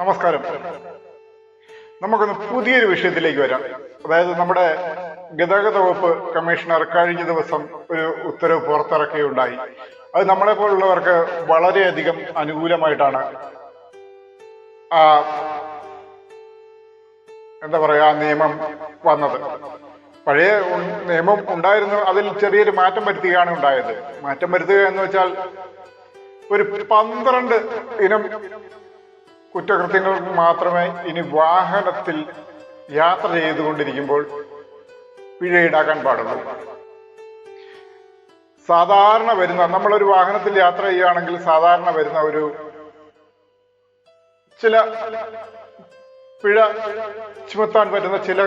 നമസ്കാരം. നമുക്കൊന്ന് പുതിയൊരു വിഷയത്തിലേക്ക് വരാം. അതായത് നമ്മുടെ ഗതാഗത വകുപ്പ് കമ്മീഷണർ കഴിഞ്ഞ ദിവസം ഒരു ഉത്തരവ് പുറത്തിറക്കുകയുണ്ടായി. അത് നമ്മളെ പോലുള്ളവർക്ക് വളരെയധികം അനുകൂലമായിട്ടാണ് ആ എന്താ പറയാ നിയമം വന്നത്. പഴയ നിയമം ഉണ്ടായിരുന്നു അതിൽ ചെറിയൊരു മാറ്റം വരുത്തുകയാണ് ഉണ്ടായത്. മാറ്റം വരുത്തുക എന്ന് വെച്ചാൽ ഒരു പന്ത്രണ്ട് ഇനം കുറ്റകൃത്യങ്ങൾക്ക് മാത്രമേ ഇനി വാഹനത്തിൽ യാത്ര ചെയ്തുകൊണ്ടിരിക്കുമ്പോൾ പിഴ ഈടാക്കാൻ പാടുള്ളൂ. സാധാരണ വരുന്ന നമ്മളൊരു വാഹനത്തിൽ യാത്ര ചെയ്യുകയാണെങ്കിൽ സാധാരണ വരുന്ന ഒരു ചില പിഴ ചുമത്താൻ പറ്റുന്ന ചില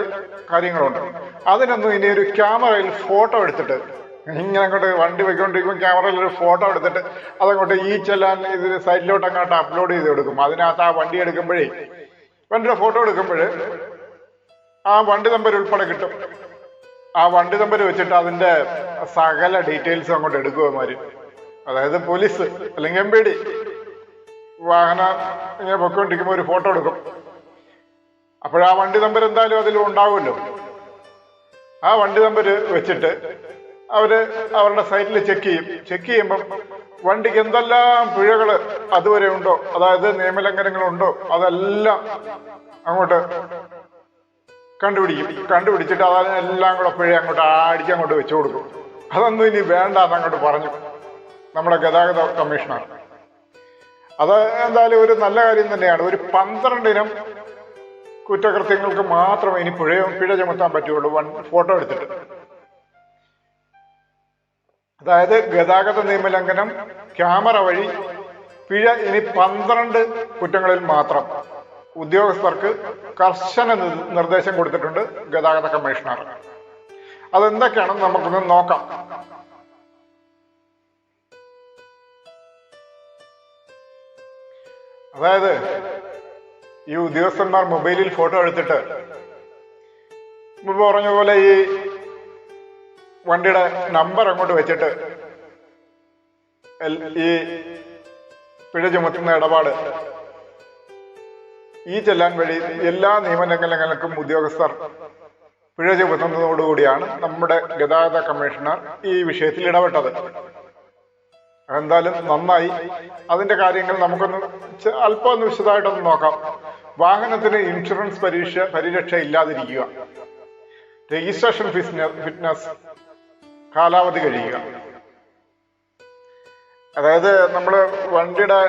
കാര്യങ്ങളുണ്ട്. അതിനൊന്നും ഇനി ഒരു ക്യാമറയിൽ ഫോട്ടോ എടുത്തിട്ട് ഇങ്ങനെ അങ്ങോട്ട് വണ്ടി വെക്കൊണ്ടിരിക്കും ക്യാമറയിൽ ഒരു ഫോട്ടോ എടുത്തിട്ട് അതങ്ങോട്ട് ഈ ചെല്ലാൻ ഇതിന് സൈഡിലോട്ട് അങ്ങോട്ട് അപ്ലോഡ് ചെയ്ത് കൊടുക്കും. അതിനകത്ത് ആ വണ്ടി എടുക്കുമ്പോഴേ വണ്ടിയുടെ ഫോട്ടോ എടുക്കുമ്പോൾ ആ വണ്ടി നമ്പർ ഉൾപ്പെടെ കിട്ടും. ആ വണ്ടി നമ്പർ വെച്ചിട്ട് അതിന്റെ സകല ഡീറ്റെയിൽസ് അങ്ങോട്ട് എടുക്കുമാര് അതായത് പോലീസ് അല്ലെങ്കിൽ എം പി ഡി. വാഹനം ഇങ്ങനെ പൊയ്ക്കൊണ്ടിരിക്കുമ്പോൾ ഒരു ഫോട്ടോ എടുക്കും. അപ്പോഴാ വണ്ടി നമ്പർ എന്തായാലും അതിൽ ഉണ്ടാവുമല്ലോ. ആ വണ്ടി നമ്പർ വെച്ചിട്ട് അവർ അവരുടെ സൈറ്റിൽ ചെക്ക് ചെയ്യും. ചെക്ക് ചെയ്യുമ്പം വണ്ടിക്ക് എന്തെല്ലാം പിഴകൾ അതുവരെ ഉണ്ടോ? അതായത് നിയമലംഘനങ്ങളുണ്ടോ? അതെല്ലാം അങ്ങോട്ട് കണ്ടുപിടിക്കും. കണ്ടുപിടിച്ചിട്ട് അതെല്ലാം കൂടെ പിഴ അങ്ങോട്ട് അടിച്ച് അങ്ങോട്ട് വെച്ചു കൊടുക്കും. അതൊന്നും ഇനി വേണ്ട എന്നങ്ങോട്ട് പറഞ്ഞു. നമ്മുടെ ഗതാഗത കമ്മീഷണർ. അത് എന്തായാലും ഒരു നല്ല കാര്യം തന്നെയാണ്. ഒരു പന്ത്രണ്ടിനും കുറ്റകൃത്യങ്ങൾക്ക് മാത്രമേ ഇനി പിഴ പിഴ ചുമത്താൻ പറ്റുള്ളൂ വൺ ഫോട്ടോ എടുത്തിട്ട്. അതായത് ഗതാഗത നിയമലംഘനം ക്യാമറ വഴി പിഴ ഇനി പന്ത്രണ്ട് കുറ്റങ്ങളിൽ മാത്രം. ഉദ്യോഗസ്ഥർക്ക് കർശന നിർദ്ദേശം കൊടുത്തിട്ടുണ്ട് ഗതാഗത കമ്മീഷണർ. അതെന്തൊക്കെയാണെന്ന് നമുക്കൊന്ന് നോക്കാം. അതായത് ഈ ഉദ്യോഗസ്ഥന്മാർ മൊബൈലിൽ ഫോട്ടോ എടുത്തിട്ട് പറഞ്ഞ പോലെ ഈ വണ്ടിയുടെ നമ്പർ അങ്ങോട്ട് വെച്ചിട്ട് ഈ പിഴ ചുമത്തുന്ന ഇടപാട്. ഈ ചെല്ലാൻ വഴി എല്ലാ നിയമലംഘനങ്ങൾക്കും ഉദ്യോഗസ്ഥർ പിഴ ചുമത്തുന്നതോടുകൂടിയാണ് നമ്മുടെ ഗതാഗത കമ്മീഷണർ ഈ വിഷയത്തിൽ ഇടപെട്ടത്. എന്തായാലും നന്നായി. അതിന്റെ കാര്യങ്ങൾ നമുക്കൊന്ന് അല്പം ഒന്ന് വിശദമായിട്ടൊന്ന് നോക്കാം. വാഹനത്തിന് ഇൻഷുറൻസ് പരീക്ഷ പരിരക്ഷ ഇല്ലാതിരിക്കുക. രജിസ്ട്രേഷൻ ഫിറ്റ്നസ് കാലാവധി കഴിയുക. അതായത് നമ്മൾ വണ്ടിയുടെ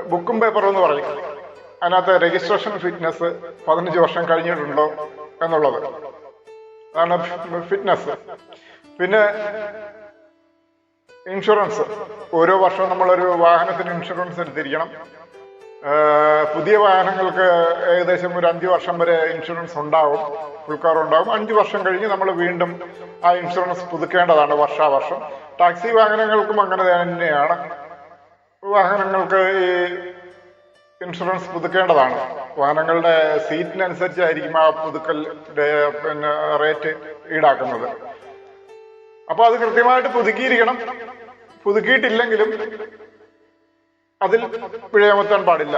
ബുക്കും പേപ്പറും എന്ന് പറയും. അതിനകത്ത് രജിസ്ട്രേഷൻ ഫിറ്റ്നസ് പതിനഞ്ച് വർഷം കഴിഞ്ഞിട്ടുണ്ടോ എന്നുള്ളത്. അതാണ് ഫിറ്റ്നസ് പിന്നെ ഇൻഷുറൻസ് ഓരോ വർഷവും നമ്മളൊരു വാഹനത്തിന് ഇൻഷുറൻസ് എടുത്തിരിക്കണം. പുതിയ വാഹനങ്ങൾക്ക് ഏകദേശം ഒരു അഞ്ച് വർഷം വരെ ഇൻഷുറൻസ് ഉണ്ടാവും. ഫുൾ ഉണ്ടാവും അഞ്ച് വർഷം കഴിഞ്ഞ് നമ്മൾ വീണ്ടും ആ ഇൻഷുറൻസ് പുതുക്കേണ്ടതാണ് വർഷാവർഷം. ടാക്സി വാഹനങ്ങൾക്കും അങ്ങനെ തന്നെയാണ്. വാഹനങ്ങൾക്ക് ഈ ഇൻഷുറൻസ് പുതുക്കേണ്ടതാണ്. വാഹനങ്ങളുടെ സീറ്റിനനുസരിച്ചായിരിക്കും ആ പുതുക്കൽ പിന്നെ റേറ്റ് ഈടാക്കുന്നത്. അപ്പൊ അത് കൃത്യമായിട്ട് പുതുക്കിയിരിക്കണം. പുതുക്കിയിട്ടില്ലെങ്കിലും അതിൽ പിഴ ചുമത്താൻ പാടില്ല.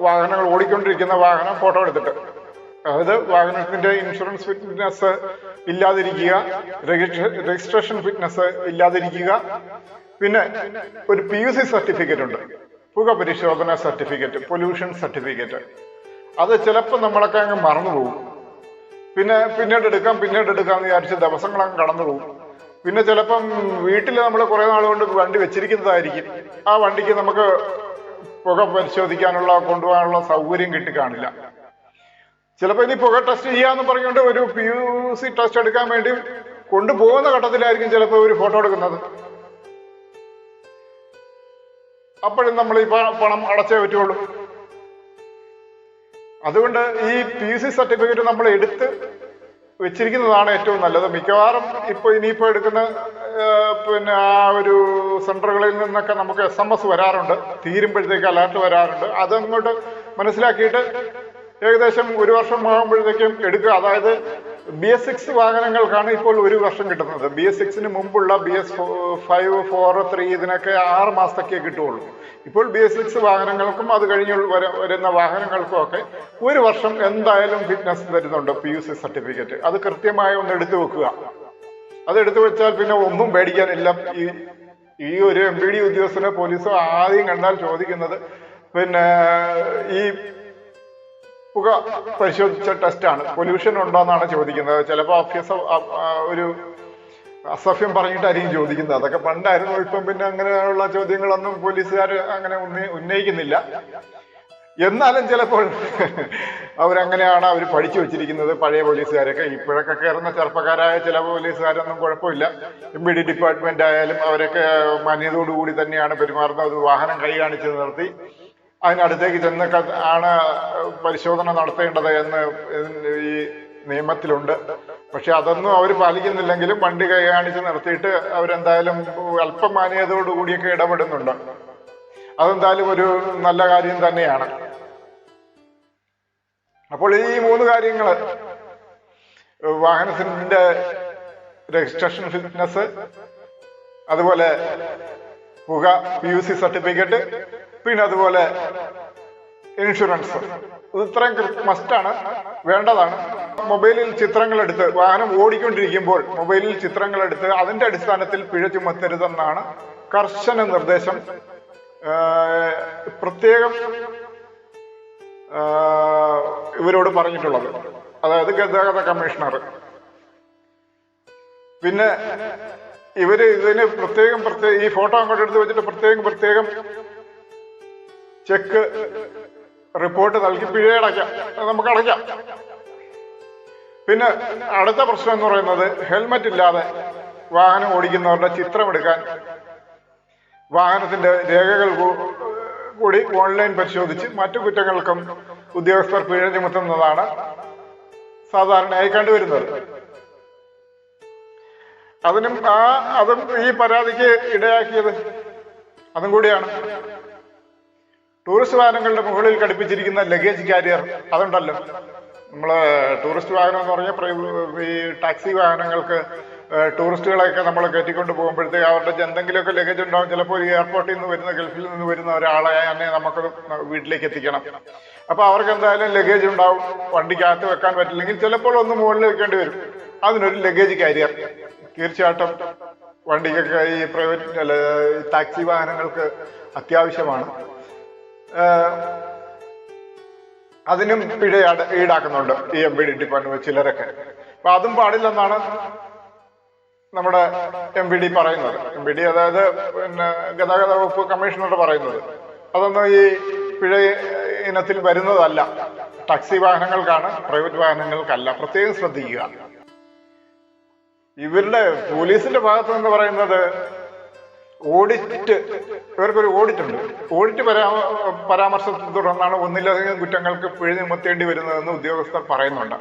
വാഹനങ്ങൾ ഓടിക്കൊണ്ടിരിക്കുന്ന വാഹനം ഫോട്ടോ എടുത്തിട്ട്. അതായത് വാഹനത്തിന്റെ ഇൻഷുറൻസ് ഫിറ്റ്നസ് ഇല്ലാതിരിക്കുക രജിസ്ട്രേഷൻ ഫിറ്റ്നസ് ഇല്ലാതിരിക്കുക. പിന്നെ ഒരു പി യു സി സർട്ടിഫിക്കറ്റ് ഉണ്ട്. പുക പരിശോധന സർട്ടിഫിക്കറ്റ് പൊല്യൂഷൻ സർട്ടിഫിക്കറ്റ് അത് ചിലപ്പോൾ നമ്മളൊക്കെ അങ്ങ് മറന്നു പോകും പിന്നെ പിന്നീട് എടുക്കാം പിന്നീട് എടുക്കാം എന്ന് വിചാരിച്ച് ദിവസങ്ങളങ്ങ് കടന്നു പോകും പിന്നെ ചിലപ്പം വീട്ടിൽ നമ്മൾ കുറെ നാൾ കൊണ്ട് വണ്ടി വെച്ചിരിക്കുന്നതായിരിക്കും. ആ വണ്ടിക്ക് നമുക്ക് പുക പരിശോധിക്കാനുള്ള കൊണ്ടുപോകാനുള്ള സൗകര്യം കിട്ടിക്കാണില്ല ചിലപ്പോൾ ഇനി പുക ടെസ്റ്റ് ചെയ്യാന്ന് പറഞ്ഞുകൊണ്ട് ഒരു പി യു സി ടെസ്റ്റ് എടുക്കാൻ വേണ്ടി കൊണ്ടുപോകുന്ന ഘട്ടത്തിലായിരിക്കും ചിലപ്പോൾ ഒരു ഫോട്ടോ എടുക്കുന്നത്. അപ്പോഴും നമ്മൾ ഈ പണം അടച്ചേ പറ്റുള്ളൂ. അതുകൊണ്ട് ഈ പി സി സർട്ടിഫിക്കറ്റ് നമ്മൾ എടുത്ത് വെച്ചിരിക്കുന്നതാണ് ഏറ്റവും നല്ലത്. മിക്കവാറും ഇപ്പൊ ഇനിയിപ്പോ എടുക്കുന്ന പിന്നെ ആ ഒരു സെന്ററുകളിൽ നിന്നൊക്കെ നമുക്ക് എസ് എം എസ് വരാറുണ്ട്. തീരുമ്പോഴത്തേക്ക് അലർട്ട് വരാറുണ്ട്. അതങ്ങോട്ട് മനസ്സിലാക്കിയിട്ട് ഏകദേശം ഒരു വർഷം ആകുമ്പോഴത്തേക്കും എടുക്കുക. അതായത് ബി എസ് സിക്സ് വാഹനങ്ങൾക്കാണ് ഇപ്പോൾ ഒരു വർഷം കിട്ടുന്നത്. ബി എസ് സിക്സിന് മുമ്പുള്ള B S five four three ഇതിനൊക്കെ ആറ് മാസത്തേക്കേ കിട്ടുകയുള്ളൂ. ഇപ്പോൾ ബി എസ് സിക്സ് വാഹനങ്ങൾക്കും അത് കഴിഞ്ഞ് വര- വരുന്ന വാഹനങ്ങൾക്കും ഒക്കെ ഒരു വർഷം എന്തായാലും ഫിറ്റ്നസ് തരുന്നുണ്ട് പി യു സി സർട്ടിഫിക്കറ്റ് അത് കൃത്യമായി ഒന്ന് എടുത്തു വെക്കുക. അത് എടുത്തു വെച്ചാൽ പിന്നെ ഒന്നും പേടിക്കാനില്ല. ഈ ഈ ഒരു എം പി ഡി ഉദ്യോഗസ്ഥനെ പോലീസോ ആദ്യം കണ്ടാൽ ചോദിക്കുന്നത് പിന്നെ ഈ പുക പരിശോധിച്ച ടെസ്റ്റാണ്. പൊല്യൂഷൻ ഉണ്ടോ എന്നാണ് ചോദിക്കുന്നത്. ചിലപ്പോൾ അഭ്യസ ഒരു അസഭ്യം പറഞ്ഞിട്ടായിരിക്കും ചോദിക്കുന്നത്. അതൊക്കെ പണ്ടായിരുന്നു. ഇപ്പം പിന്നെ അങ്ങനെയുള്ള ചോദ്യങ്ങളൊന്നും പോലീസുകാർ അങ്ങനെ ഉന്നയി- ഉന്നയിക്കുന്നില്ല. എന്നാലും ചിലപ്പോൾ അവരങ്ങനെയാണ് അവർ പഠിച്ചു വെച്ചിരിക്കുന്നത്. പഴയ പോലീസുകാരൊക്കെ. ഇപ്പോഴൊക്കെ കയറുന്ന ചെറുപ്പക്കാരായ ചില പോലീസുകാരൊന്നും കുഴപ്പമില്ല. എം ബി ഡി ഡിപ്പാർട്ട്മെന്റ് ആയാലും അവരൊക്കെ മാന്യതയോടുകൂടി തന്നെയാണ് പെരുമാറുന്നത്. വാഹനം കൈ കാണിച്ച് നിർത്തി. അതിനടുത്തേക്ക് ചെന്ന് ആണ് പരിശോധന നടത്തേണ്ടത് എന്ന് ഈ നിയമത്തിലുണ്ട്. പക്ഷെ അതൊന്നും അവർ പാലിക്കുന്നില്ലെങ്കിലും വണ്ടി കൈ കാണിച്ച് നിർത്തിയിട്ട് അവരെന്തായാലും അല്പം മാന്യതയോടുകൂടിയൊക്കെ ഇടപെടുന്നുണ്ട്. അതെന്തായാലും ഒരു നല്ല കാര്യം തന്നെയാണ്. അപ്പോൾ ഈ മൂന്ന് കാര്യങ്ങൾ വാഹനത്തിന്റെ രജിസ്ട്രേഷൻ ഫിറ്റ്നസ് അതുപോലെ പുക പി യു സി സർട്ടിഫിക്കറ്റ് പിന്നെ അതുപോലെ ഇൻഷുറൻസ് ഇത് ഇത്രയും മസ്റ്റാണ് വേണ്ടതാണ്. മൊബൈലിൽ ചിത്രങ്ങൾ എടുത്ത് വാഹനം ഓടിക്കൊണ്ടിരിക്കുമ്പോൾ മൊബൈലിൽ ചിത്രങ്ങൾ എടുത്ത് അതിന്റെ അടിസ്ഥാനത്തിൽ പിഴ ചുമത്തരുതെന്നാണ് കർശന നിർദ്ദേശം. പ്രത്യേകം ഇവരോട് പറഞ്ഞിട്ടുള്ളത്. അതായത് ഗതാഗത കമ്മീഷണർ പിന്നെ ഇവർ ഇതിന് പ്രത്യേകം പ്രത്യേകം ഈ ഫോട്ടോ അങ്ങോട്ട് എടുത്ത് വെച്ചിട്ട് പ്രത്യേകം പ്രത്യേകം ചെക്ക് റിപ്പോർട്ട് നൽകി പിഴ അടയ്ക്കാം നമുക്ക് അടയ്ക്കാം. പിന്നെ അടുത്ത പ്രശ്നം എന്ന് പറയുന്നത് ഹെൽമറ്റ് ഇല്ലാതെ വാഹനം ഓടിക്കുന്നവരുടെ ചിത്രമെടുക്കാൻ വാഹനത്തിന്റെ രേഖകൾ കൂടി ഓൺലൈൻ പരിശോധിച്ച് മറ്റു കുറ്റങ്ങൾക്കും ഉദ്യോഗസ്ഥർ പിഴ ചുമത്തുന്നതാണ് സാധാരണയായി കണ്ടുവരുന്നത്. അതിനും ആ അതും ഈ പരാതിക്ക് ഇടയാക്കിയത് അതും കൂടിയാണ്. ടൂറിസ്റ്റ് വാഹനങ്ങളുടെ മുകളിൽ ഘടിപ്പിച്ചിരിക്കുന്ന ലഗേജ് കാരിയർ അതുണ്ടല്ലോ. നമ്മൾ ടൂറിസ്റ്റ് വാഹനം എന്ന് പറഞ്ഞാൽ ഈ ടാക്സി വാഹനങ്ങൾക്ക് ടൂറിസ്റ്റുകളെയൊക്കെ നമ്മൾ കയറ്റിക്കൊണ്ട് പോകുമ്പോഴത്തേക്ക് അവരുടെ എന്തെങ്കിലുമൊക്കെ ലഗേജ് ഉണ്ടാവും. ചിലപ്പോൾ ഈ എയർപോർട്ടിൽ നിന്ന് വരുന്ന ഗൾഫിൽ നിന്ന് വരുന്ന ഒരാളെ തന്നെ നമുക്ക് വീട്ടിലേക്ക് എത്തിക്കണം. അപ്പൊ അവർക്ക് എന്തായാലും ലഗേജ് ഉണ്ടാവും. വണ്ടിക്കകത്ത് വെക്കാൻ പറ്റില്ലെങ്കിൽ ചിലപ്പോൾ ഒന്ന് മുകളിൽ വെക്കേണ്ടി വരും. അതിനൊരു ലഗേജ് കാരിയർ തീർച്ചയായിട്ടും വണ്ടിക്കൊക്കെ ഈ പ്രൈവറ്റ് അല്ല ടാക്സി വാഹനങ്ങൾക്ക് അത്യാവശ്യമാണ്. അതിനും പിഴ ഈടാക്കുന്നുണ്ട് ഈ എം ബി ഡി ഡിപ്പാർട്ട്മെന്റ് ചിലരൊക്കെ. അപ്പൊ അതും പാടില്ലെന്നാണ് നമ്മുടെ എം ബി ഡി പറയുന്നത്. എം ബി ഡി അതായത് പിന്നെ ഗതാഗത വകുപ്പ് കമ്മീഷണർ പറയുന്നത്. അതൊന്നും ഈ പിഴ ഇനത്തിൽ വരുന്നതല്ല. ടാക്സി വാഹനങ്ങൾക്കാണ് പ്രൈവറ്റ് വാഹനങ്ങൾക്കല്ല. പ്രത്യേകം ശ്രദ്ധിക്കുക. ഇവരുടെ പോലീസിന്റെ ഭാഗത്ത് നിന്ന് പറയുന്നത് ഓഡിറ്റ് ഇവർക്കൊരു ഓഡിറ്റ് ഉണ്ട്. ഓഡിറ്റ് പരാ പരാമർശത്തെ തുടർന്നാണ് ഒന്നിലധികം കുറ്റങ്ങൾക്ക് പിഴ നിമത്തേണ്ടി വരുന്നതെന്ന് ഉദ്യോഗസ്ഥർ പറയുന്നുണ്ട്.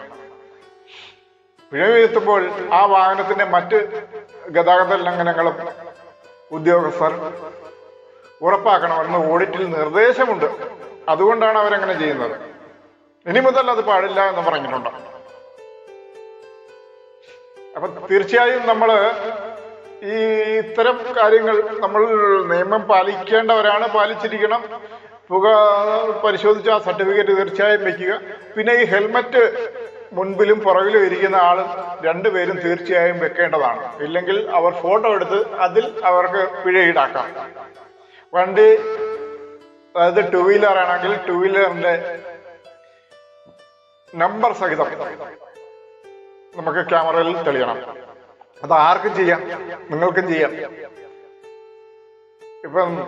പിഴ വീഴ്ത്തുമ്പോൾ ആ വാഹനത്തിന്റെ മറ്റ് ഗതാഗത ലംഘനങ്ങളും ഉദ്യോഗസ്ഥർ ഉറപ്പാക്കണമെന്ന് ഓഡിറ്റിൽ നിർദ്ദേശമുണ്ട്. അതുകൊണ്ടാണ് അവരങ്ങനെ ചെയ്യുന്നത്. ഇനി മുതൽ അത് പാടില്ല എന്ന് പറഞ്ഞിട്ടുണ്ട്. അപ്പൊ തീർച്ചയായും നമ്മൾ ഈ ഇത്തരം കാര്യങ്ങൾ നമ്മൾ നിയമം പാലിക്കേണ്ടവരാണ് പാലിച്ചിരിക്കണം. പുക പരിശോധിച്ച ആ സർട്ടിഫിക്കറ്റ് തീർച്ചയായും വെക്കുക. പിന്നെ ഈ ഹെൽമറ്റ് മുൻപിലും പുറകിലും ഇരിക്കുന്ന ആൾ രണ്ടുപേരും തീർച്ചയായും വെക്കേണ്ടതാണ്. ഇല്ലെങ്കിൽ അവർ ഫോട്ടോ എടുത്ത് അതിൽ അവർക്ക് പിഴ ഈടാക്കാം. വണ്ടി അതായത് ടു വീലർ ആണെങ്കിൽ ടു വീലറിന്റെ നമ്പർ സഹിതം. നമുക്ക് ക്യാമറയിൽ തെളിയണം. അത് ആർക്കും ചെയ്യാം. നിങ്ങൾക്കും ചെയ്യാം. ഇപ്പം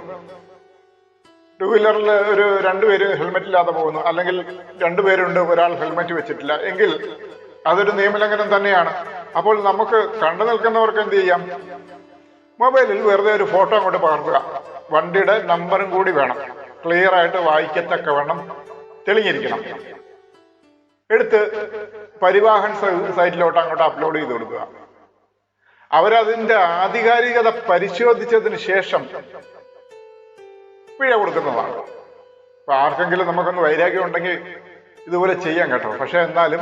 ടൂ വീലറിൽ ഒരു രണ്ടുപേര് ഹെൽമെറ്റ് ഇല്ലാതെ പോകുന്നു. അല്ലെങ്കിൽ രണ്ടുപേരുണ്ട് ഒരാൾ ഹെൽമെറ്റ് വെച്ചിട്ടില്ല. എങ്കിൽ അതൊരു നിയമലംഘനം തന്നെയാണ്. അപ്പോൾ നമുക്ക് കണ്ടു നിൽക്കുന്നവർക്ക് എന്ത് ചെയ്യാം? മൊബൈലിൽ വെറുതെ ഒരു ഫോട്ടോ അങ്ങോട്ട് പകർത്തുക. വണ്ടിയുടെ നമ്പറും കൂടി വേണം. ക്ലിയർ ആയിട്ട് വായിക്കത്തക്ക വേണം തെളിഞ്ഞിരിക്കണം. എടുത്ത് പരിവാഹൻ സൈറ്റിലോട്ട് അങ്ങോട്ട് അപ്ലോഡ് ചെയ്ത് കൊടുക്കുക. അവരതിന്റെ ആധികാരികത പരിശോധിച്ചതിന് ശേഷം പിഴ കൊടുക്കുന്നതാണ്. അപ്പൊ ആർക്കെങ്കിലും നമുക്കൊന്ന് വൈരാഗ്യം ഉണ്ടെങ്കിൽ ഇതുപോലെ ചെയ്യാൻ കേട്ടോ. പക്ഷെ എന്നാലും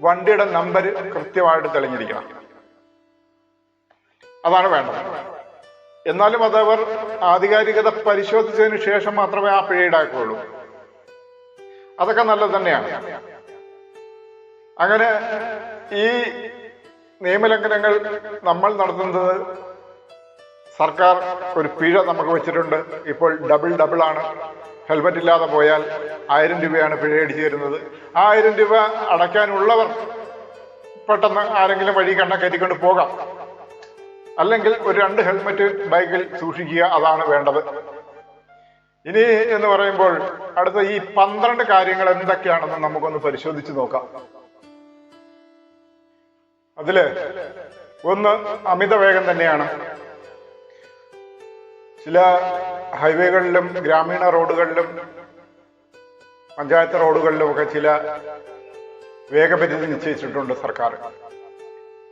വണ്ടിയുടെ നമ്പർ കൃത്യമായിട്ട് തെളിഞ്ഞിരിക്കണം. അതാണ് വേണ്ടത്. എന്നാലും അത് അവർ ആധികാരികത പരിശോധിച്ചതിന് ശേഷം മാത്രമേ ആ പിഴ ഈടാക്കുകയുള്ളൂ. അതൊക്കെ നല്ലത് തന്നെയാണ്. അങ്ങനെ ഈ നിയമലംഘനങ്ങൾ നമ്മൾ നടത്തുന്നത് സർക്കാർ ഒരു പിഴ നമുക്ക് വെച്ചിട്ടുണ്ട്. ഇപ്പോൾ ഡബിൾ ഡബിൾ ആണ്. ഹെൽമറ്റ് ഇല്ലാതെ പോയാൽ ആയിരം രൂപയാണ് പിഴ അടിച്ചു തരുന്നത്. ആ ആയിരം രൂപ അടയ്ക്കാനുള്ളവർ പെട്ടെന്ന് ആരെങ്കിലും വഴി കണ്ണ കയറ്റിക്കൊണ്ട് പോകാം. അല്ലെങ്കിൽ ഒരു രണ്ട് ഹെൽമെറ്റ് ബൈക്കിൽ സൂക്ഷിക്കുക അതാണ് വേണ്ടത്. ഇനി എന്ന് പറയുമ്പോൾ അടുത്ത ഈ പന്ത്രണ്ട് കാര്യങ്ങൾ എന്തൊക്കെയാണെന്ന് നമുക്കൊന്ന് പരിശോധിച്ച് നോക്കാം. അതിൽ ഒന്ന് അമിത വേഗം തന്നെയാണ്. ചില ഹൈവേകളിലും ഗ്രാമീണ റോഡുകളിലും പഞ്ചായത്ത് റോഡുകളിലും ഒക്കെ ചില വേഗപരിധി നിശ്ചയിച്ചിട്ടുണ്ട് സർക്കാർ.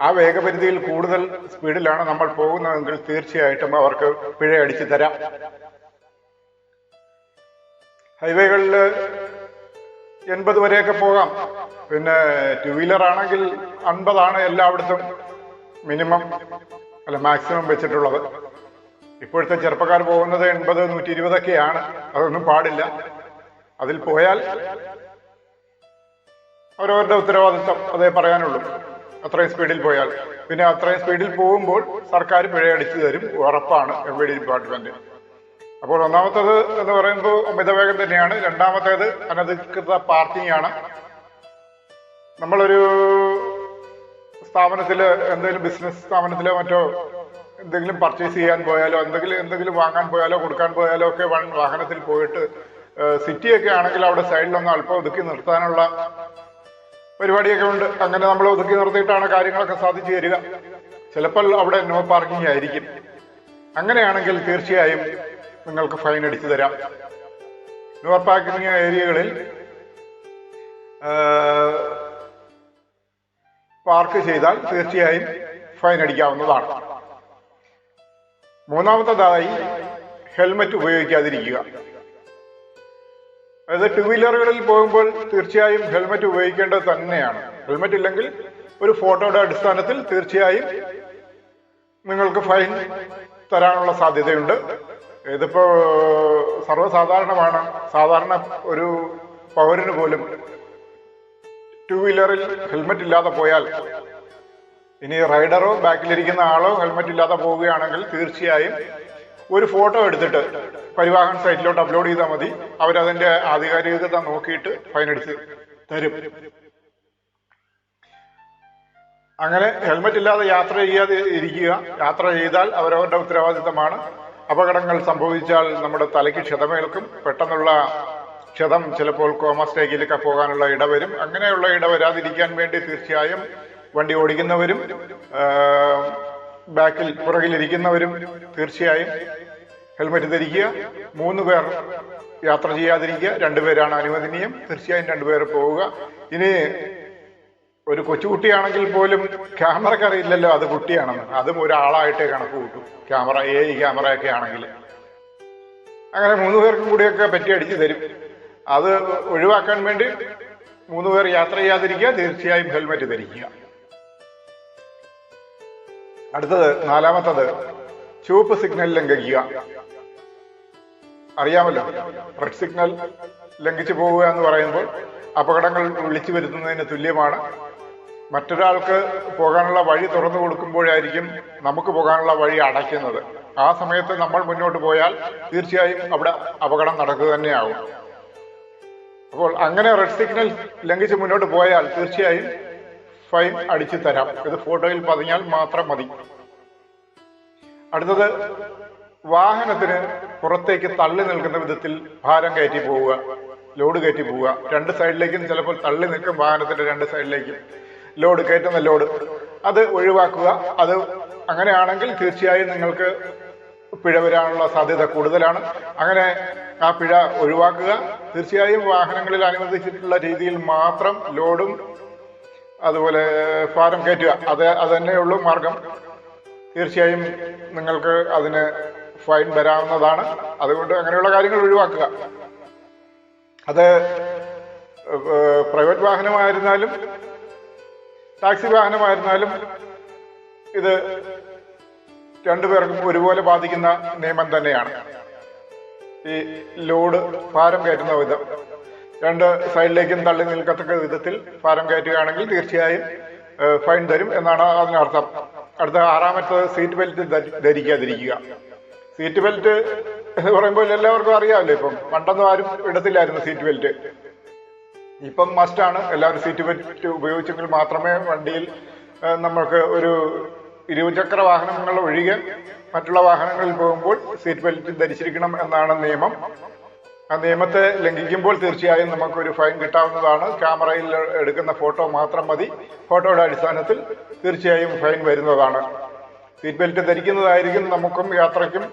ആ വേഗപരിധിയിൽ കൂടുതൽ സ്പീഡിലാണ് നമ്മൾ പോകുന്നതെങ്കിൽ തീർച്ചയായിട്ടും അവർക്ക് പിഴ അടിച്ചു തരാം. ഹൈവേകളിൽ എൺപത് വരെയൊക്കെ പോകാം. പിന്നെ ടു വീലർ ആണെങ്കിൽ അൻപതാണ് എല്ലായിടത്തും മിനിമം അല്ല മാക്സിമം വെച്ചിട്ടുള്ളത്. ഇപ്പോഴത്തെ ചെറുപ്പക്കാർ പോകുന്നത് എൺപത് നൂറ്റി ഇരുപതൊക്കെയാണ് അതൊന്നും പാടില്ല. അതിൽ പോയാൽ അവരവരുടെ ഉത്തരവാദിത്വം അതേ പറയാനുള്ളൂ. അത്രയും സ്പീഡിൽ പോയാൽ. പിന്നെ അത്രയും സ്പീഡിൽ പോകുമ്പോൾ സർക്കാർ പിഴയടിച്ചു തരും. ഉറപ്പാണ് എം ഡിപ്പാർട്ട്മെന്റ്. അപ്പോൾ ഒന്നാമത്തേത് എന്ന് പറയുമ്പോൾ അമിതവേഗം തന്നെയാണ്. രണ്ടാമത്തേത് അനധികൃത പാർക്കിംഗ് ആണ് നമ്മളൊരു സ്ഥാപനത്തിൽ എന്തെങ്കിലും ബിസിനസ് സ്ഥാപനത്തിലോ മറ്റോ എന്തെങ്കിലും പർച്ചേസ് ചെയ്യാൻ പോയാലോ എന്തെങ്കിലും എന്തെങ്കിലും വാങ്ങാൻ പോയാലോ കൊടുക്കാൻ പോയാലോ ഒക്കെ വാഹനത്തിൽ പോയിട്ട് സിറ്റിയൊക്കെ ആണെങ്കിൽ അവിടെ സൈഡിലൊന്ന് അല്പം ഒതുക്കി നിർത്താനുള്ള പരിപാടിയൊക്കെ ഉണ്ട്. അങ്ങനെ നമ്മൾ ഒതുക്കി നിർത്തിയിട്ടാണ് കാര്യങ്ങളൊക്കെ സാധിച്ചു തരിക. ചിലപ്പോൾ അവിടെ നോ പാർക്കിംഗ് ആയിരിക്കും. അങ്ങനെയാണെങ്കിൽ തീർച്ചയായും നിങ്ങൾക്ക് ഫൈൻ അടിച്ചു തരാം. നോർ പാർക്കിംഗ് ഏരിയകളിൽ പാർക്ക് ചെയ്താൽ തീർച്ചയായും ഫൈൻ അടിക്കാവുന്നതാണ്. മൂന്നാമത്തതായി ഹെൽമറ്റ് ഉപയോഗിക്കാതിരിക്കുക. അതായത് ടു വീലറുകളിൽ പോകുമ്പോൾ തീർച്ചയായും ഹെൽമറ്റ് ഉപയോഗിക്കേണ്ടത് തന്നെയാണ്. ഹെൽമറ്റ് ഇല്ലെങ്കിൽ ഒരു ഫോട്ടോയുടെ അടിസ്ഥാനത്തിൽ തീർച്ചയായും നിങ്ങൾക്ക് ഫൈൻ തരാനുള്ള സാധ്യതയുണ്ട്. ഇതിപ്പോ സർവസാധാരണമാണ്. സാധാരണ ഒരു പൗരന് പോലും ടു വീലറിൽ ഹെൽമെറ്റ് ഇല്ലാതെ പോയാൽ ഇനി റൈഡറോ ബാക്കിലിരിക്കുന്ന ആളോ ഹെൽമെറ്റ് ഇല്ലാതെ പോവുകയാണെങ്കിൽ തീർച്ചയായും ഒരു ഫോട്ടോ എടുത്തിട്ട് പരിവാഹൻ സൈറ്റിലോട്ട് അപ്ലോഡ് ചെയ്താൽ മതി. അവരതിന്റെ ആധികാരികത നോക്കിയിട്ട് ഫൈൻ അടിച്ച് തരും. അങ്ങനെ ഹെൽമെറ്റ് ഇല്ലാതെ യാത്ര ചെയ്യാതെ ഇരിക്കുക. യാത്ര ചെയ്താൽ അവരവരുടെ ഉത്തരവാദിത്തമാണ്. അപകടങ്ങൾ സംഭവിച്ചാൽ നമ്മുടെ തലയ്ക്ക് ക്ഷതമേൽക്കും. പെട്ടെന്നുള്ള ക്ഷതം ചിലപ്പോൾ കോമ സ്റ്റേജിലൊക്കെ പോകാനുള്ള ഇടവരും. അങ്ങനെയുള്ള ഇട വരാതിരിക്കാൻ വേണ്ടി തീർച്ചയായും വണ്ടി ഓടിക്കുന്നവരും ബാക്കിൽ പുറകിലിരിക്കുന്നവരും തീർച്ചയായും ഹെൽമെറ്റ് ധരിക്കുക. മൂന്ന് പേർ യാത്ര ചെയ്യാതിരിക്കുക. രണ്ടുപേരാണ് അനുവദനീയം. തീർച്ചയായും രണ്ടുപേർ പോവുക. ഇനി ഒരു കൊച്ചുകുട്ടിയാണെങ്കിൽ പോലും ക്യാമറക്ക് അറിയില്ലല്ലോ അത് കുട്ടിയാണെന്ന്. അതും ഒരാളായിട്ടേ കണക്ക് കൂട്ടും. ക്യാമറ എ ക്യാമറ ക്യാമറയൊക്കെ ആണെങ്കിൽ. അങ്ങനെ മൂന്ന് പേർക്കും കൂടിയൊക്കെ പറ്റി അടിച്ചു തരും. അത് ഒഴിവാക്കാൻ വേണ്ടി മൂന്ന് പേർ യാത്ര ചെയ്യാതിരിക്കുക തീർച്ചയായും ഹെൽമെറ്റ് ധരിക്കുക. അടുത്തത് നാലാമത്തത് ചുവപ്പ് സിഗ്നൽ ലംഘിക്കുക. അറിയാമല്ലോ റെഡ് സിഗ്നൽ ലംഘിച്ചു പോവുക എന്ന് പറയുമ്പോൾ അപകടങ്ങൾ വിളിച്ചു വരുത്തുന്നതിന് തുല്യമാണ്. മറ്റൊരാൾക്ക് പോകാനുള്ള വഴി തുറന്നു കൊടുക്കുമ്പോഴായിരിക്കും നമുക്ക് പോകാനുള്ള വഴി അടയ്ക്കുന്നത്. ആ സമയത്ത് നമ്മൾ മുന്നോട്ട് പോയാൽ തീർച്ചയായും അവിടെ അപകടം നടക്കുക തന്നെയാവും. അപ്പോൾ അങ്ങനെ റെഡ് സിഗ്നൽ ലംഘിച്ച് മുന്നോട്ട് പോയാൽ തീർച്ചയായും ഫൈൻ അടിച്ചു തരാം. ഇത് ഫോട്ടോയിൽ പതിഞ്ഞാൽ മാത്രം മതി. അടുത്തത് വാഹനത്തിന് പുറത്തേക്ക് തള്ളി നിൽക്കുന്ന വിധത്തിൽ ഭാരം കയറ്റി പോവുക ലോഡ് കയറ്റി പോവുക. രണ്ട് സൈഡിലേക്കും ചിലപ്പോൾ തള്ളി നിൽക്കും വാഹനത്തിന്റെ രണ്ട് സൈഡിലേക്കും ലോഡ് കയറ്റുന്ന ലോഡ്. അത് ഒഴിവാക്കുക. അത് അങ്ങനെയാണെങ്കിൽ തീർച്ചയായും നിങ്ങൾക്ക് പിഴ വരാനുള്ള സാധ്യത കൂടുതലാണ്. അങ്ങനെ ആ പിഴ ഒഴിവാക്കുക. തീർച്ചയായും വാഹനങ്ങളിൽ അനുവദിച്ചിട്ടുള്ള രീതിയിൽ മാത്രം ലോഡും അതുപോലെ ഭാരം കയറ്റുക. അത് അത് തന്നെയുള്ളൂ മാർഗം. തീർച്ചയായും നിങ്ങൾക്ക് അതിന് ഫൈൻ വരാവുന്നതാണ്. അതുകൊണ്ട് അങ്ങനെയുള്ള കാര്യങ്ങൾ ഒഴിവാക്കുക. അത് പ്രൈവറ്റ് വാഹനമായിരുന്നാലും ടാക്സി വാഹനമായിരുന്നാലും ഇത് രണ്ടുപേർക്കും ഒരുപോലെ ബാധിക്കുന്ന നിയമം തന്നെയാണ്. ഈ ലോഡ് ഭാരം കയറ്റുന്ന വിധം. രണ്ട് സൈഡിലേക്കും തള്ളി നിൽക്കത്തക്ക വിധത്തിൽ ഭാരം കയറ്റുകയാണെങ്കിൽ തീർച്ചയായും ഫൈൻ തരും എന്നാണ് അതിനർത്ഥം. അടുത്ത ആറാമത്തത് സീറ്റ് ബെൽറ്റ് ധരി- ധരിക്കാതിരിക്കുക. സീറ്റ് ബെൽറ്റ് എന്ന് പറയുമ്പോൾ എല്ലാവർക്കും അറിയാമല്ലോ ഇപ്പം. പണ്ടൊന്നും ആരും ഇടത്തില്ലായിരുന്നു സീറ്റ് ബെൽറ്റ്. ഇപ്പം മസ്റ്റാണ് എല്ലാവരും സീറ്റ് ബെൽറ്റ് ഉപയോഗിച്ചെങ്കിൽ മാത്രമേ വണ്ടിയിൽ നമുക്ക് ഒരു ഇരുചക്ര വാഹനങ്ങൾ ഒഴികെ മറ്റുള്ള വാഹനങ്ങളിൽ പോകുമ്പോൾ സീറ്റ് ബെൽറ്റ് ധരിച്ചിരിക്കണം എന്നാണ് നിയമം. ആ നിയമത്തെ ലംഘിക്കുമ്പോൾ തീർച്ചയായും നമുക്കൊരു ഫൈൻ കിട്ടാവുന്നതാണ്. ക്യാമറയിൽ എടുക്കുന്ന ഫോട്ടോ മാത്രം മതി. ഫോട്ടോയുടെ അടിസ്ഥാനത്തിൽ തീർച്ചയായും ഫൈൻ വരുന്നതാണ്. സീറ്റ് ബെൽറ്റ് ധരിക്കുന്നതായിരിക്കും നമുക്കും യാത്രയ്ക്കും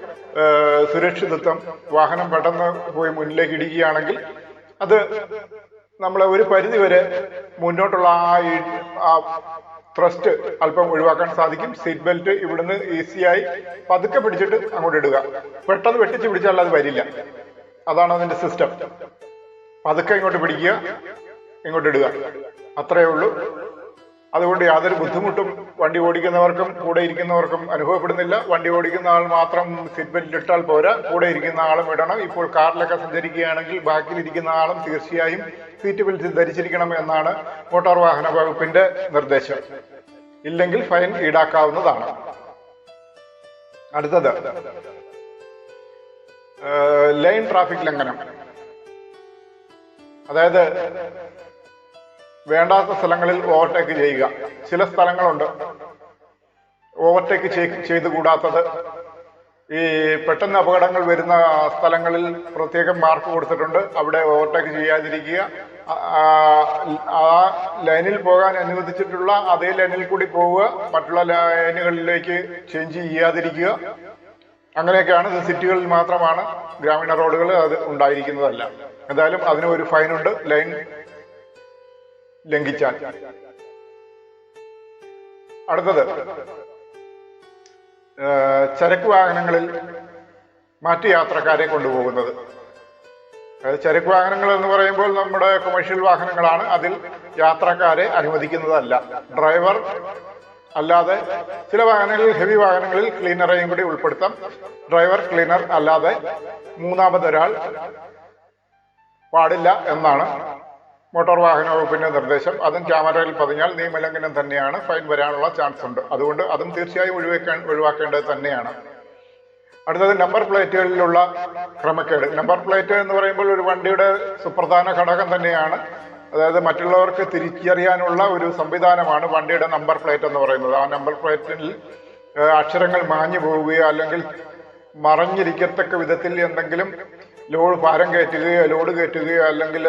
സുരക്ഷിതത്വം. വാഹനം പെട്ടെന്ന് പോയി മുന്നിലേക്ക് ഇടിക്കുകയാണെങ്കിൽ അത് നമ്മളെ ഒരു പരിധി വരെ മുന്നോട്ടുള്ള ആ ത്രസ്റ്റ് അല്പം ഒഴിവാക്കാൻ സാധിക്കും. സീറ്റ് ബെൽറ്റ് ഇവിടുന്ന് ഈസിയായി പതുക്കെ പിടിച്ചിട്ട് അങ്ങോട്ട് ഇടുക. പെട്ടെന്ന് വെട്ടിച്ച് പിടിച്ചാൽ അത് വരില്ല. അതാണ് അതിന്റെ സിസ്റ്റം പതുക്കെ ഇങ്ങോട്ട് പിടിക്കുക ഇങ്ങോട്ട് ഇടുക. അത്രയേ ഉള്ളൂ. അതുകൊണ്ട് യാതൊരു ബുദ്ധിമുട്ടും വണ്ടി ഓടിക്കുന്നവർക്കും കൂടെ ഇരിക്കുന്നവർക്കും അനുഭവപ്പെടുന്നില്ല. വണ്ടി ഓടിക്കുന്ന ആൾ മാത്രം സീറ്റ് ബെൽറ്റ് ഇട്ടാൽ പോരാ. കൂടെ ഇരിക്കുന്ന ആളും ഇടണം. ഇപ്പോൾ കാറിലൊക്കെ സഞ്ചരിക്കുകയാണെങ്കിൽ ബാക്കിലിരിക്കുന്ന ആളും തീർച്ചയായും സീറ്റ് ബെൽറ്റ് ധരിച്ചിരിക്കണം എന്നാണ് മോട്ടോർ വാഹന വകുപ്പിന്റെ നിർദ്ദേശം. ഇല്ലെങ്കിൽ ഫൈൻ ഈടാക്കാവുന്നതാണ്. അടുത്തത്. ലൈൻ ട്രാഫിക് ലംഘനം. അതായത് വേണ്ടാത്ത സ്ഥലങ്ങളിൽ ഓവർടേക്ക് ചെയ്യുക. ചില സ്ഥലങ്ങളുണ്ട്. ഓവർടേക്ക് ചെയ്ത് കൂടാത്തത് ഈ പെട്ടെന്ന് അപകടങ്ങൾ വരുന്ന സ്ഥലങ്ങളിൽ പ്രത്യേകം മാർക്ക് കൊടുത്തിട്ടുണ്ട്. അവിടെ ഓവർടേക്ക് ചെയ്യാതിരിക്കുക. ആ ലൈനിൽ പോകാൻ അനുവദിച്ചിട്ടുള്ള അതേ ലൈനിൽ കൂടി പോവുക. മറ്റുള്ള ലൈനുകളിലേക്ക് ചേഞ്ച് ചെയ്യാതിരിക്കുക. അങ്ങനെയൊക്കെയാണ് ഇത് സിറ്റികളിൽ മാത്രമാണ്. ഗ്രാമീണ റോഡുകൾ അത് ഉണ്ടായിരിക്കുന്നതല്ല. എന്തായാലും അതിന് ഒരു ഫൈനുണ്ട് ലൈൻ ലംഘിച്ചാൽ. അടുത്തത് ചരക്ക് വാഹനങ്ങളിൽ മറ്റു യാത്രക്കാരെ കൊണ്ടുപോകുന്നത്. അതായത് ചരക്ക് വാഹനങ്ങൾ എന്ന് പറയുമ്പോൾ നമ്മുടെ കൊമേഴ്ഷ്യൽ വാഹനങ്ങളാണ്. അതിൽ യാത്രക്കാരെ അനുവദിക്കുന്നതല്ല. ഡ്രൈവർ അല്ലാതെ ചില വാഹനങ്ങളിൽ ഹെവി വാഹനങ്ങളിൽ ക്ലീനറെയും കൂടി ഉൾപ്പെടുത്താം. ഡ്രൈവർ ക്ലീനർ അല്ലാതെ മൂന്നാമതൊരാൾ പാടില്ല എന്നാണ് മോട്ടോർ വാഹന വകുപ്പിന്റെ നിർദ്ദേശം. അതും ക്യാമറയിൽ പതിഞ്ഞാൽ നിയമലംഘനം തന്നെയാണ് ഫൈൻ വരാനുള്ള ചാൻസ് ഉണ്ട്. അതുകൊണ്ട് അതും തീർച്ചയായും ഒഴിവാക്കാൻ ഒഴിവാക്കേണ്ടത് തന്നെയാണ്. അടുത്തത് നമ്പർ പ്ലേറ്റുകളിലുള്ള ക്രമക്കേട്. നമ്പർ പ്ലേറ്റ് എന്ന് പറയുമ്പോൾ ഒരു വണ്ടിയുടെ സുപ്രധാന ഘടകം തന്നെയാണ്. അതായത് മറ്റുള്ളവർക്ക് തിരിച്ചറിയാനുള്ള ഒരു സംവിധാനമാണ് വണ്ടിയുടെ നമ്പർ പ്ലേറ്റ് എന്ന് പറയുന്നത്. ആ നമ്പർ പ്ലേറ്റിൽ അക്ഷരങ്ങൾ മാഞ്ഞു പോവുകയോ അല്ലെങ്കിൽ മറഞ്ഞിരിക്കത്തക്ക വിധത്തിൽ എന്തെങ്കിലും ലോഡ് ഭാരം കയറ്റുകയോ ലോഡ് കയറ്റുകയോ അല്ലെങ്കിൽ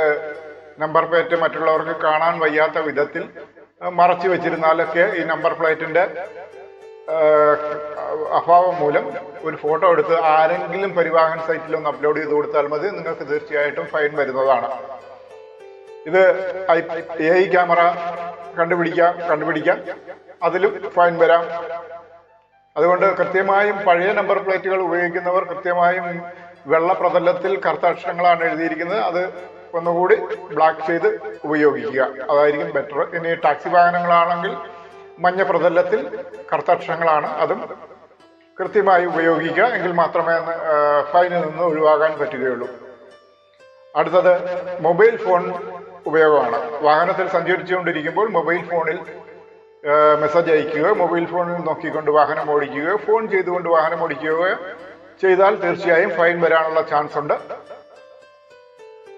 നമ്പർ പ്ലേറ്റ് മറ്റുള്ളവർക്ക് കാണാൻ വയ്യാത്ത വിധത്തിൽ മറച്ചു വെച്ചിരുന്നാലൊക്കെ ഈ നമ്പർ പ്ലേറ്റിന്റെ അഭാവം മൂലം ഒരു ഫോട്ടോ എടുത്ത് ആരെങ്കിലും പരിവാഹൻ സൈറ്റിൽ ഒന്ന് അപ്ലോഡ് ചെയ്ത് കൊടുത്താൽ മതി. നിങ്ങൾക്ക് തീർച്ചയായിട്ടും ഫൈൻ വരുന്നതാണ്. ഇത് എ ഐ ക്യാമറ കണ്ടുപിടിക്കാം കണ്ടുപിടിക്കാം. അതിലും ഫൈൻ വരാം. അതുകൊണ്ട് കൃത്യമായും പഴയ നമ്പർ പ്ലേറ്റുകൾ ഉപയോഗിക്കുന്നവർ കൃത്യമായും വെള്ള പ്രതലത്തിൽ കറുത്ത അക്ഷരങ്ങളാണ് എഴുതിയിരിക്കുന്നത്. അത് ഒന്നുകൂടി ബ്ലാക്ക് ചെയ്ത് ഉപയോഗിക്കുക. അതായിരിക്കും ബെറ്റർ ഇനി ടാക്സി വാഹനങ്ങളാണെങ്കിൽ മഞ്ഞ പ്രതലത്തിൽ കറുത്ത അക്ഷരങ്ങളാണ് അതും കൃത്യമായി ഉപയോഗിക്കുക. എങ്കിൽ മാത്രമേ ഫൈനിൽ നിന്ന് ഒഴിവാകാൻ പറ്റുകയുള്ളൂ. അടുത്തത് മൊബൈൽ ഫോൺ ഉപയോഗമാണ്. വാഹനത്തിൽ സഞ്ചരിച്ചുകൊണ്ടിരിക്കുമ്പോൾ മൊബൈൽ ഫോണിൽ മെസ്സേജ് അയക്കുക മൊബൈൽ ഫോണിൽ നോക്കിക്കൊണ്ട് വാഹനം ഓടിക്കുകയോ ഫോൺ ചെയ്തുകൊണ്ട് വാഹനം ഓടിക്കുകയോ ചെയ്താൽ തീർച്ചയായും ഫൈൻ വരാനുള്ള ചാൻസ് ഉണ്ട്.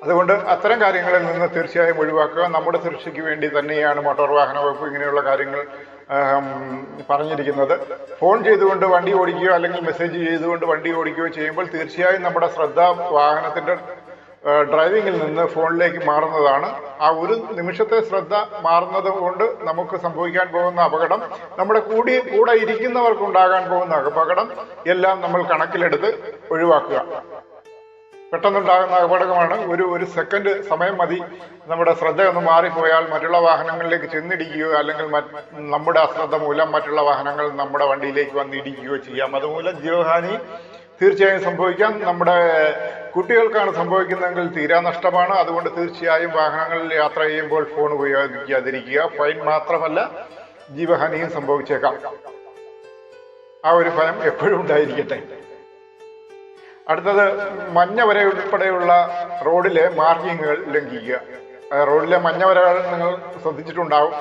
അതുകൊണ്ട് അത്തരം കാര്യങ്ങളിൽ നിന്ന് തീർച്ചയായും ഒഴിവാക്കുക. നമ്മുടെ സുരക്ഷയ്ക്ക് വേണ്ടി തന്നെയാണ് മോട്ടോർ വാഹന വകുപ്പ് ഇങ്ങനെയുള്ള കാര്യങ്ങൾ പറഞ്ഞിരിക്കുന്നത്. ഫോൺ ചെയ്തുകൊണ്ട് വണ്ടി ഓടിക്കുകയോ അല്ലെങ്കിൽ മെസ്സേജ് ചെയ്തുകൊണ്ട് വണ്ടി ഓടിക്കുകയോ ചെയ്യുമ്പോൾ തീർച്ചയായും നമ്മുടെ ശ്രദ്ധ വാഹനത്തിന്റെ ഡ്രൈവിങ്ങിൽ നിന്ന് ഫോണിലേക്ക് മാറുന്നതാണ്. ആ ഒരു നിമിഷത്തെ ശ്രദ്ധ മാറുന്നത് കൊണ്ട് നമുക്ക് സംഭവിക്കാൻ പോകുന്ന അപകടം നമ്മുടെ കൂടി കൂടെ ഇരിക്കുന്നവർക്ക് ഉണ്ടാകാൻ പോകുന്ന അപകടം എല്ലാം നമ്മൾ കണക്കിലെടുത്ത് ഒഴിവാക്കുക. പെട്ടെന്നുണ്ടാകുന്ന അപകടമാണ്. ഒരു ഒരു സെക്കൻഡ് സമയം മതി. നമ്മുടെ ശ്രദ്ധ ഒന്ന് മാറിപ്പോയാൽ മറ്റുള്ള വാഹനങ്ങളിലേക്ക് ചെന്നിടിക്കുകയോ അല്ലെങ്കിൽ നമ്മുടെ അശ്രദ്ധ മൂലം മറ്റുള്ള വാഹനങ്ങൾ നമ്മുടെ വണ്ടിയിലേക്ക് വന്ന് ഇടിക്കുകയോ ചെയ്യാം. അതുമൂലം ജീവഹാനി തീർച്ചയായും സംഭവിക്കാം. നമ്മുടെ കുട്ടികൾക്കാണ് സംഭവിക്കുന്നതെങ്കിൽ തീരാ നഷ്ടമാണ്. അതുകൊണ്ട് തീർച്ചയായും വാഹനങ്ങളിൽ യാത്ര ചെയ്യുമ്പോൾ ഫോൺ ഉപയോഗിക്കാതിരിക്കുക. ഫൈൻ മാത്രമല്ല ജീവഹാനിയും സംഭവിച്ചേക്കാം. ആ ഒരു ഫലം എപ്പോഴും ഉണ്ടായിരിക്കട്ടെ. അടുത്തത് മഞ്ഞ വര ഉൾപ്പെടെയുള്ള റോഡിലെ മാർക്കിങ്ങുകൾ ലംഘിക്കുക. റോഡിലെ മഞ്ഞ വരകൾ നിങ്ങൾ ശ്രദ്ധിച്ചിട്ടുണ്ടാവും.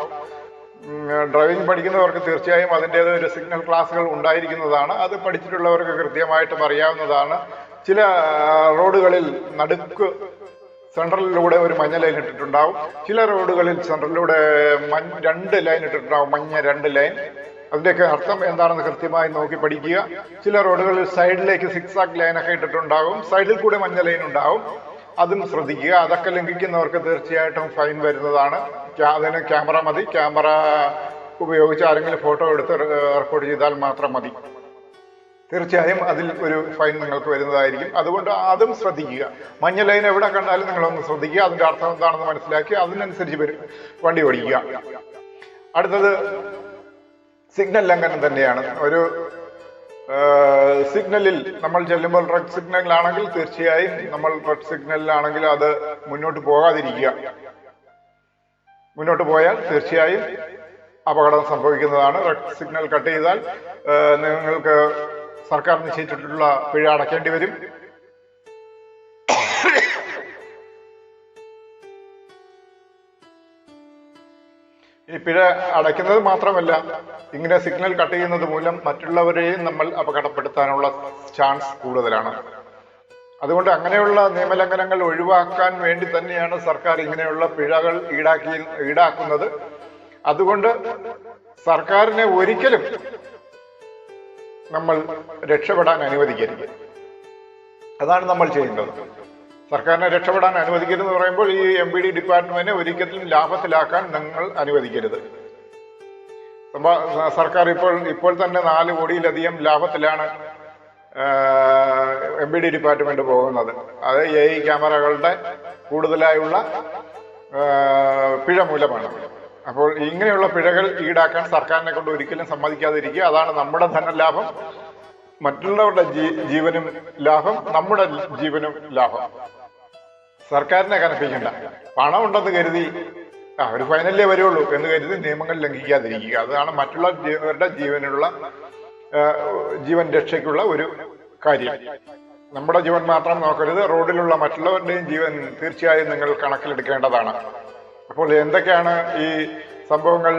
ഡ്രൈവിംഗ് പഠിക്കുന്നവർക്ക് തീർച്ചയായും അതിന്റേത് ഒരു സിഗ്നൽ ക്ലാസ്സുകൾ ഉണ്ടായിരിക്കുന്നതാണ്. അത് പഠിച്ചിട്ടുള്ളവർക്ക് കൃത്യമായിട്ടും അറിയാവുന്നതാണ്. ചില റോഡുകളിൽ നടുക്ക് സെൻട്രലിലൂടെ ഒരു മഞ്ഞ ലൈൻ ഇട്ടിട്ടുണ്ടാവും. ചില റോഡുകളിൽ സെൻട്രലിലൂടെ രണ്ട് ലൈൻ ഇട്ടിട്ടുണ്ടാവും. മഞ്ഞ രണ്ട് ലൈൻ. അതിന്റെയൊക്കെ അർത്ഥം എന്താണെന്ന് കൃത്യമായി നോക്കി പഠിക്കുക. ചില റോഡുകളിൽ സൈഡിലേക്ക് സിക്സ് ആക്ക് ലൈനൊക്കെ ഇട്ടിട്ടുണ്ടാകും. സൈഡിൽ കൂടെ മഞ്ഞ ലൈൻ ഉണ്ടാവും അതും ശ്രദ്ധിക്കുക. അതൊക്കെ ലംഘിക്കുന്നവർക്ക് തീർച്ചയായിട്ടും ഫൈൻ വരുന്നതാണ്. അതിന് ക്യാമറ മതി. ക്യാമറ ഉപയോഗിച്ച് ആരെങ്കിലും ഫോട്ടോ എടുത്ത് റെക്കോർഡ് ചെയ്താൽ മാത്രം മതി. തീർച്ചയായും അതിൽ ഒരു ഫൈൻ നിങ്ങൾക്ക് വരുന്നതായിരിക്കും. അതുകൊണ്ട് അതും ശ്രദ്ധിക്കുക. മഞ്ഞ ലൈൻ എവിടെ കണ്ടാലും നിങ്ങളൊന്ന് ശ്രദ്ധിക്കുക. അതിന്റെ അർത്ഥം എന്താണെന്ന് മനസ്സിലാക്കി അതിനനുസരിച്ച് വണ്ടി ഓടിക്കുക. അടുത്തത് സിഗ്നൽ ലംഘനം തന്നെയാണ്. ഒരു സിഗ്നലിൽ നമ്മൾ ചെല്ലുമ്പോൾ റെഡ് സിഗ്നലിലാണെങ്കിൽ തീർച്ചയായും നമ്മൾ റെഡ് സിഗ്നലിലാണെങ്കിൽ അത് മുന്നോട്ട് പോകാതിരിക്കുക. മുന്നോട്ട് പോയാൽ തീർച്ചയായും അപകടം സംഭവിക്കുന്നതാണ്. റെഡ് സിഗ്നൽ കട്ട് ചെയ്താൽ നിങ്ങൾക്ക് സർക്കാർ നിശ്ചയിച്ചിട്ടുള്ള പിഴ അടയ്ക്കേണ്ടി വരും. ഈ പിഴ അടയ്ക്കുന്നത് മാത്രമല്ല ഇങ്ങനെ സിഗ്നൽ കട്ട് ചെയ്യുന്നത് മൂലം മറ്റുള്ളവരെയും നമ്മൾ അപകടപ്പെടുത്താനുള്ള ചാൻസ് കൂടുതലാണ്. അതുകൊണ്ട് അങ്ങനെയുള്ള നിയമലംഘനങ്ങൾ ഒഴിവാക്കാൻ വേണ്ടി തന്നെയാണ് സർക്കാർ ഇങ്ങനെയുള്ള പിഴകൾ ഈടാക്കി ഈടാക്കുന്നത്. അതുകൊണ്ട് സർക്കാരിനെ ഒരിക്കലും നമ്മൾ രക്ഷപ്പെടാൻ അനുവദിക്കരുത്. അതാണ് നമ്മൾ ചെയ്യുന്നത് സർക്കാരിനെ രക്ഷപ്പെടാൻ അനുവദിക്കരുത് എന്ന് പറയുമ്പോൾ ഈ എം ബി ഡി ഡിപ്പാർട്ട്മെന്റിനെ ഒരിക്കലും ലാഭത്തിലാക്കാൻ നിങ്ങൾ അനുവദിക്കരുത്. സർക്കാർ ഇപ്പോൾ ഇപ്പോൾ തന്നെ നാല് കോടിയിലധികം ലാഭത്തിലാണ് എം ബി ഡി ഡിപ്പാർട്ട്മെന്റ് പോകുന്നത്. അത് എ ഐ ക്യാമറകളുടെ കൂടുതലായുള്ള പിഴ മൂലമാണ്. അപ്പോൾ ഇങ്ങനെയുള്ള പിഴകൾ ഈടാക്കാൻ സർക്കാരിനെ കൊണ്ട് ഒരിക്കലും സമ്മതിക്കാതിരിക്കുക. അതാണ് നമ്മുടെ ധനലാഭം. മറ്റുള്ളവരുടെ ജീവനും ലാഭം നമ്മുടെ ജീവനും ലാഭം. സർക്കാരിനെ കനപ്പിക്കണ്ട. പണം ഉണ്ടെന്ന് കരുതി. ആ ഒരു ഫൈനലേ വരുള്ളൂ എന്ന് കരുതി നിയമങ്ങൾ ലംഘിക്കാതിരിക്കുക. അതാണ് മറ്റുള്ള ജീവരുടെ ജീവനുള്ള ജീവൻ രക്ഷയ്ക്കുള്ള ഒരു കാര്യം. നമ്മുടെ ജീവൻ മാത്രം നോക്കരുത്. റോഡിലുള്ള മറ്റുള്ളവരുടെയും ജീവൻ തീർച്ചയായും നിങ്ങൾ കണക്കിലെടുക്കേണ്ടതാണ്. അപ്പോൾ എന്തൊക്കെയാണ് ഈ സംഭവങ്ങൾ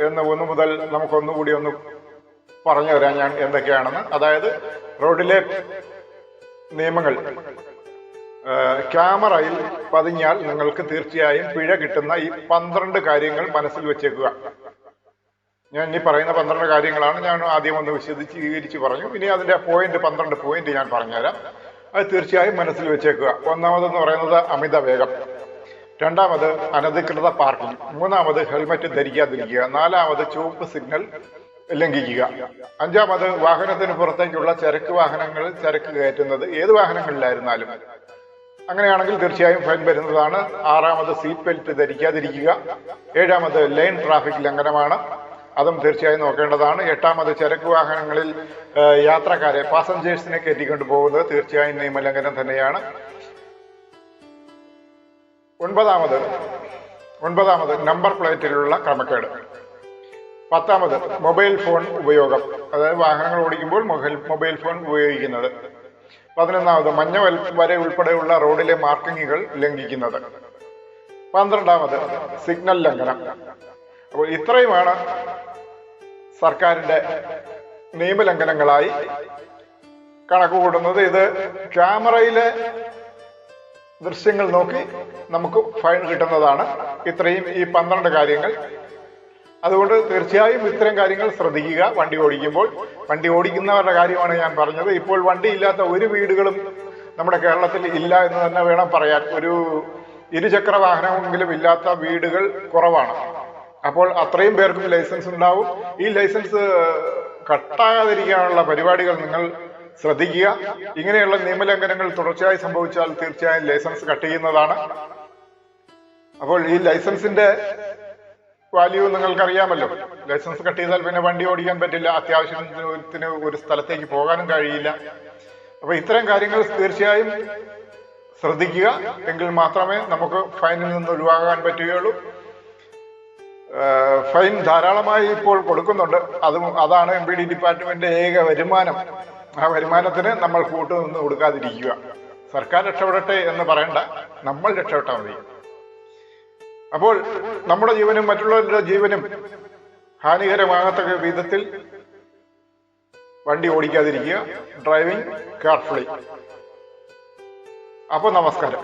എന്ന് ഒന്ന് മുതൽ നമുക്കൊന്നുകൂടി ഒന്ന് പറഞ്ഞു തരാം ഞാൻ എന്തൊക്കെയാണെന്ന്. അതായത് റോഡിലെ നിയമങ്ങൾ. ക്യാമറയിൽ പതിഞ്ഞാൽ നിങ്ങൾക്ക് തീർച്ചയായും പിഴ കിട്ടുന്ന ഈ പന്ത്രണ്ട് കാര്യങ്ങൾ മനസ്സിൽ വെച്ചേക്കുക. ഞാൻ ഇനി പറയുന്ന പന്ത്രണ്ട് കാര്യങ്ങളാണ് ഞാൻ ആദ്യം ഒന്ന് വിശദീകരിച്ച് പറഞ്ഞു. ഇനി അതിന്റെ പോയിന്റ് പന്ത്രണ്ട് പോയിന്റ് ഞാൻ പറഞ്ഞുതരാം. അത് തീർച്ചയായും മനസ്സിൽ വെച്ചേക്കുക. ഒന്നാമതെന്ന് പറയുന്നത് അമിത വേഗം. രണ്ടാമത് അനധികൃത പാർക്കിംഗ്. മൂന്നാമത് ഹെൽമറ്റ് ധരിക്കാതിരിക്കുക. നാലാമത് ചുവപ്പ് സിഗ്നൽ ലംഘിക്കുക. അഞ്ചാമത് വാഹനത്തിന് പുറത്തേക്കുള്ള ചരക്ക് വാഹനങ്ങളിൽ ചരക്ക് കയറ്റുന്നത്. ഏത് വാഹനങ്ങളിലായിരുന്നാലും. അങ്ങനെയാണെങ്കിൽ തീർച്ചയായും ഫൈൻ വരുന്നതാണ്. ആറാമത് സീറ്റ് ബെൽറ്റ് ധരിക്കാതിരിക്കുക. ഏഴാമത് ലൈൻ ട്രാഫിക് ലംഘനമാണ്. അതും തീർച്ചയായും നോക്കേണ്ടതാണ്. എട്ടാമത് ചരക്ക് വാഹനങ്ങളിൽ യാത്രക്കാരെ പാസഞ്ചേഴ്സിനെ കയറ്റിക്കൊണ്ട് പോകുന്നത് തീർച്ചയായും നിയമലംഘനം തന്നെയാണ്. ഒൻപതാമത് ഒൻപതാമത് നമ്പർ പ്ലേറ്റിലുള്ള ക്രമക്കേട്. പത്താമത് മൊബൈൽ ഫോൺ ഉപയോഗം. അതായത് വാഹനങ്ങൾ ഓടിക്കുമ്പോൾ മൊബൈൽ ഫോൺ ഉപയോഗിക്കുന്നത്. പതിനൊന്നാമത് മഞ്ഞ വരെ ഉൾപ്പെടെയുള്ള റോഡിലെ മാർക്കിങ്ങുകൾ ലംഘിക്കുന്നത്. പന്ത്രണ്ടാമത് സിഗ്നൽ ലംഘനം. അപ്പോൾ ഇത്രയുമാണ് സർക്കാരിന്റെ നിയമലംഘനങ്ങളായി കണക്ക് കൂട്ടുന്നത് ഇത് ക്യാമറയിലെ ദൃശ്യങ്ങൾ നോക്കി നമുക്ക് ഫൈൻ കിട്ടുന്നതാണ്. ഇത്രയും ഈ പന്ത്രണ്ട് കാര്യങ്ങൾ അതുകൊണ്ട് തീർച്ചയായും ഇത്തരം കാര്യങ്ങൾ ശ്രദ്ധിക്കുക. വണ്ടി ഓടിക്കുമ്പോൾ വണ്ടി ഓടിക്കുന്നവരുടെ കാര്യമാണ് ഞാൻ പറഞ്ഞത്. ഇപ്പോൾ വണ്ടി ഇല്ലാത്ത ഒരു വീടുകളും നമ്മുടെ കേരളത്തിൽ ഇല്ല എന്ന് തന്നെ വേണം പറയാൻ. ഒരു ഇരുചക്ര വാഹനമെങ്കിലും ഇല്ലാത്ത വീടുകൾ കുറവാണ്. അപ്പോൾ അത്രയും പേർക്കും ലൈസൻസ് ഉണ്ടാവും. ഈ ലൈസൻസ് കട്ടാകാതിരിക്കാനുള്ള പരിപാടികൾ നിങ്ങൾ ശ്രദ്ധിക്കുക. ഇങ്ങനെയുള്ള നിയമലംഘനങ്ങൾ തുടർച്ചയായി സംഭവിച്ചാൽ തീർച്ചയായും ലൈസൻസ് കട്ട് ചെയ്യുന്നതാണ്. അപ്പോൾ ഈ ലൈസൻസിന്റെ വാല്യൂ നിങ്ങൾക്കറിയാമല്ലോ. ലൈസൻസ് കട്ട് ചെയ്താൽ പിന്നെ വണ്ടി ഓടിക്കാൻ പറ്റില്ല. അത്യാവശ്യത്തിന് ഒരു സ്ഥലത്തേക്ക് പോകാനും കഴിയില്ല. അപ്പൊ ഇത്തരം കാര്യങ്ങൾ തീർച്ചയായും ശ്രദ്ധിക്കുക. എങ്കിൽ മാത്രമേ നമുക്ക് ഫൈനിൽ നിന്ന് ഒഴിവാകാൻ പറ്റുകയുള്ളൂ. ഫൈൻ ധാരാളമായി ഇപ്പോൾ കൊടുക്കുന്നുണ്ട്. അതും അതാണ് എം പി ഡി ഡിപ്പാർട്ട്മെന്റ് ഏക വരുമാനം. ആ വരുമാനത്തിന് നമ്മൾ കൂട്ടുനിന്ന് കൊടുക്കാതിരിക്കുക. സർക്കാർ രക്ഷപ്പെടട്ടെ എന്ന് പറയണ്ട. നമ്മൾ രക്ഷപ്പെട്ടാൽ മതി. അപ്പോൾ നമ്മുടെ ജീവനും മറ്റുള്ളവരുടെ ജീവനും ഹാനികരമാകത്തക്ക വിധത്തിൽ വണ്ടി ഓടിക്കാതിരിക്കുക ഡ്രൈവിംഗ് കെയർഫുള്ളി അപ്പോൾ നമസ്കാരം.